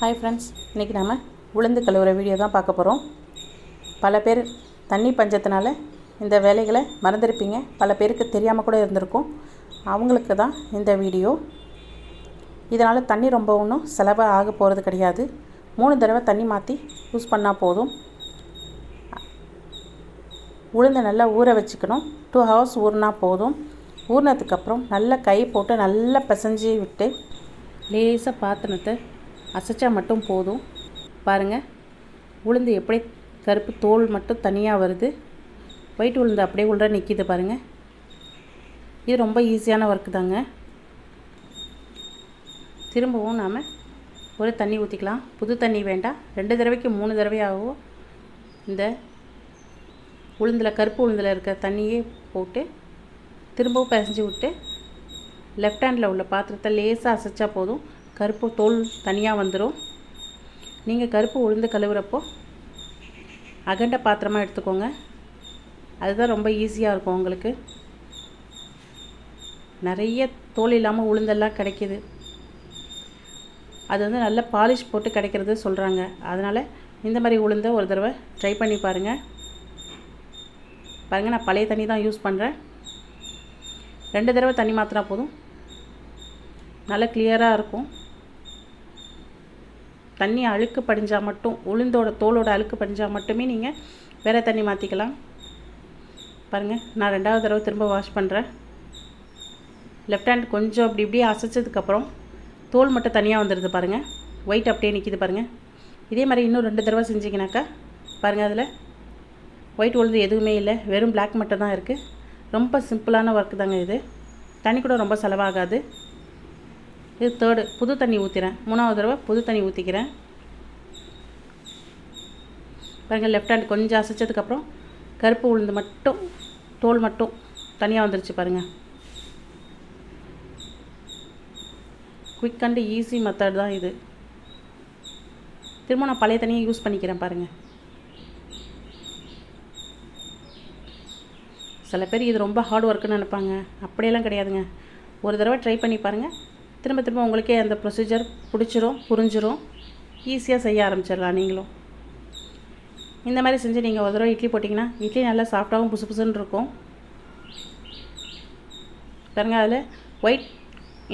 Hi friends இன்றைக்கி நாம் உளுந்து கழுவுற வீடியோ தான் பார்க்க போகிறோம் பல பேர் தண்ணி பஞ்சத்தினால இந்த வேலைகளை மறந்துருப்பீங்க. பல பேருக்கு தெரியாமல் கூட இருந்திருக்கும். அவங்களுக்கு தான் இந்த வீடியோ இதனால் தண்ணி ரொம்ப ஒன்றும் செலவாக ஆக போகிறது கிடையாது. மூணு தடவை தண்ணி மாற்றி யூஸ் பண்ணால் போதும். உளுந்தை நல்லா ஊற வச்சுக்கணும். டூ ஹவர்ஸ் ஊறினா போதும். ஊறினதுக்கப்புறம் நல்லா கை போட்டு நல்லா பிசைஞ்சி விட்டு லேசாக பாத்திரத்தை அசைச்சா மட்டும் போதும். பாருங்கள் உளுந்து எப்படி கருப்பு தோல் மட்டும் தனியாக வருது. ஒயிட் உளுந்து அப்படியே உள்ள நிற்கிது பாருங்கள் இது ரொம்ப ஈஸியான ஒர்க்கு தாங்க. திரும்பவும் நாம் ஒரு தண்ணி ஊற்றிக்கலாம் புது தண்ணி வேண்டாம். ரெண்டு தடவைக்கு மூணு தடவையாகவும் இந்த உளுந்தில் கருப்பு உளுந்தில் இருக்க தண்ணியே போட்டு திரும்பவும் பிசைஞ்சு விட்டு லெஃப்ட் ஹேண்டில் உள்ள பாத்திரத்தை லேசாக அசைச்சா போதும். கருப்பு தோல் தனியாக வந்துடும் நீங்கள் கருப்பு உளுந்து கழுவுறப்போ அகண்ட பாத்திரமாக எடுத்துக்கோங்க. அதுதான் ரொம்ப ஈஸியாக இருக்கும் உங்களுக்கு. நிறைய தோல் இல்லாமல் உளுந்தெல்லாம் கிடைக்கிது. அது வந்து நல்ல பாலிஷ் போட்டு கிடைக்கிறது சொல்கிறாங்க அதனால் இந்த மாதிரி உளுந்தை ஒரு தடவை ட்ரை பண்ணி பாருங்கள் பாருங்கள் நான் பழைய தண்ணி தான் யூஸ் பண்ணுறேன் ரெண்டு தடவை தண்ணி மாற்றினா போதும். நல்லா கிளியராக இருக்கும். தண்ணி அழுக்கு படிஞ்சால் மட்டும் உளுந்தோட தோலோட அழுக்கு படிஞ்சால் மட்டுமே நீங்கள் வேறு தண்ணி மாற்றிக்கலாம் பாருங்கள் நான் ரெண்டாவது தடவை திரும்ப வாஷ் பண்ணுறேன் லெஃப்ட் ஹேண்ட் கொஞ்சம் அப்படி இப்படியே அசைச்சதுக்கப்புறம் தோல் மட்டும் தனியாக வந்துடுது பாருங்கள் ஒயிட் அப்படியே நிற்கிது பாருங்கள் இதே மாதிரி இன்னும் ரெண்டு தடவை செஞ்சிங்கனாக்கா பாருங்கள் அதில் ஒயிட் உளுந்து எதுவுமே இல்லை. வெறும் பிளாக் மட்டும் தான் இருக்குது ரொம்ப சிம்பிளான ஒர்க் தாங்க இது. தண்ணி கூட ரொம்ப செலவாகாது. இது தேர்டு புது தண்ணி ஊற்றிறேன் மூணாவது தடவை புது தண்ணி ஊற்றிக்கிறேன் பாருங்கள் லெஃப்ட் ஹேண்ட் கொஞ்சம் அசைச்சதுக்கப்புறம் கருப்பு உளுந்து மட்டும் தோல் மட்டும் தனியாக வந்துருச்சு பாருங்கள் குயிக் அண்ட் ஈஸி மெத்தட் தான் இது. திரும்ப நான் பழைய தண்ணியை யூஸ் பண்ணிக்கிறேன் பாருங்கள் சில பேர் இது ரொம்ப ஹார்ட் ஒர்க்குன்னு நினைப்பாங்க. அப்படியெல்லாம் கிடையாதுங்க. ஒரு தடவை ட்ரை பண்ணி பாருங்கள் திரும்ப திரும்ப உங்களுக்கே அந்த ப்ரொசீஜர் பிடிச்சிரும் புரிஞ்சிரும். ஈஸியாக செய்ய ஆரம்பிச்சிடலாம் நீங்களும். இந்த மாதிரி செஞ்சு நீங்கள் ஒரு தடவை இட்லி போட்டிங்கன்னா இட்லி நல்லா சாஃப்டாகவும் புசு புசுன்னு இருக்கும். பாருங்க அதில் ஒயிட்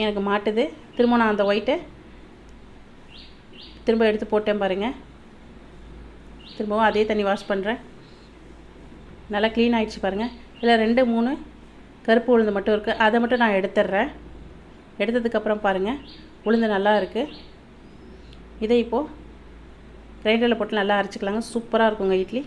எனக்கு மாட்டுது. திரும்ப நான் அந்த ஒயிட்டை திரும்ப எடுத்து போட்டேன் பாருங்கள் திரும்பவும் அதே தண்ணி வாஷ் பண்ணுறேன் நல்லா க்ளீன் ஆகிடுச்சு பாருங்கள் இதில் ரெண்டு மூணு கருப்பு உளுந்து மட்டும் இருக்குது அதை மட்டும் நான் எடுத்துடுறேன். எடுத்ததுக்கப்புறம் பாருங்கள் உளுந்து நல்லா இருக்குது இதை இப்போது கிரைண்டரில் போட்டு நல்லா அரைச்சிக்கலாங்க. சூப்பராக இருக்குங்க இட்லி.